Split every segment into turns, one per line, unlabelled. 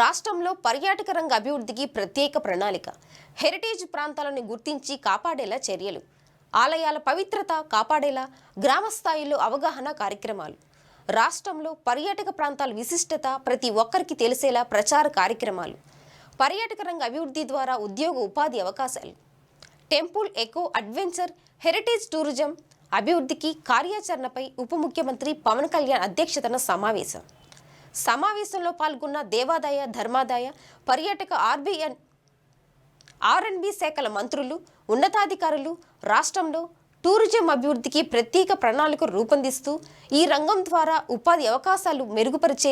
రాష్ట్రంలో పర్యాటక రంగ అభివృద్ధికి ప్రత్యేక ప్రణాళిక. హెరిటేజ్ ప్రాంతాలను గుర్తించి కాపాడేలా చర్యలు. ఆలయాల పవిత్రత కాపాడేలా గ్రామ స్థాయిలో అవగాహన కార్యక్రమాలు. రాష్ట్రంలో పర్యాటక ప్రాంతాల విశిష్టత ప్రతి ఒక్కరికి తెలిసేలా ప్రచార కార్యక్రమాలు. పర్యాటక రంగ అభివృద్ధి ద్వారా ఉద్యోగ ఉపాధి అవకాశాలు. Temple eco adventure heritage tourism అభివృద్ధికి కార్యాచరణపై ఉప ముఖ్యమంత్రి పవన్ కళ్యాణ్ అధ్యక్షతన సమావేశం. సమావేశంలో పాల్గొన్న దేవాదాయ ధర్మాదాయ పర్యాటక ఆర్బీఎన్ ఆర్ఎన్బి శాఖల మంత్రులు ఉన్నతాధికారులు రాష్ట్రంలో టూరిజం అభివృద్ధికి ప్రత్యేక ప్రణాళిక రూపొందిస్తూ ఈ రంగం ద్వారా ఉపాధి అవకాశాలు మెరుగుపరిచే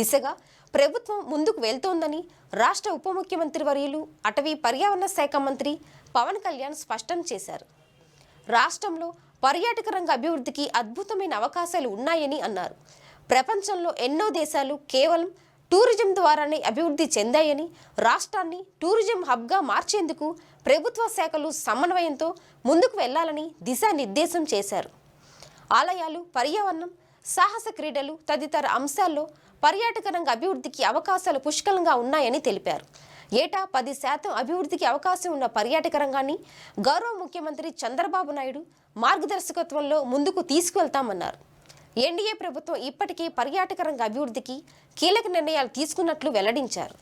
దిశగా ప్రభుత్వం ముందుకు వెళ్తోందని రాష్ట్ర ఉప ముఖ్యమంత్రి వర్యులు అటవీ పర్యావరణ శాఖ మంత్రి పవన్ కళ్యాణ్ స్పష్టం చేశారు. రాష్ట్రంలో పర్యాటక రంగ అభివృద్ధికి అద్భుతమైన అవకాశాలు ఉన్నాయని అన్నారు. ప్రపంచంలో ఎన్నో దేశాలు కేవలం టూరిజం ద్వారానే అభివృద్ధి చెందాయని రాష్ట్రాన్ని టూరిజం హబ్గా మార్చేందుకు ప్రభుత్వ శాఖలు సమన్వయంతో ముందుకు వెళ్ళాలని దిశానిర్దేశం చేశారు. ఆలయాలు పర్యావరణం సాహస క్రీడలు తదితర అంశాల్లో పర్యాటక రంగ అభివృద్ధికి అవకాశాలు పుష్కలంగా ఉన్నాయని తెలిపారు. ఏటా పది శాతం అభివృద్ధికి అవకాశం ఉన్న పర్యాటక రంగాన్ని గౌరవ ముఖ్యమంత్రి చంద్రబాబు నాయుడు మార్గదర్శకత్వంలో ముందుకు తీసుకువెళ్తామన్నారు. ఎన్డీఏ ప్రభుత్వం ఇప్పటికే పర్యాటక రంగ అభివృద్ధికి కీలక నిర్ణయాలు తీసుకున్నట్లు వెల్లడించారు.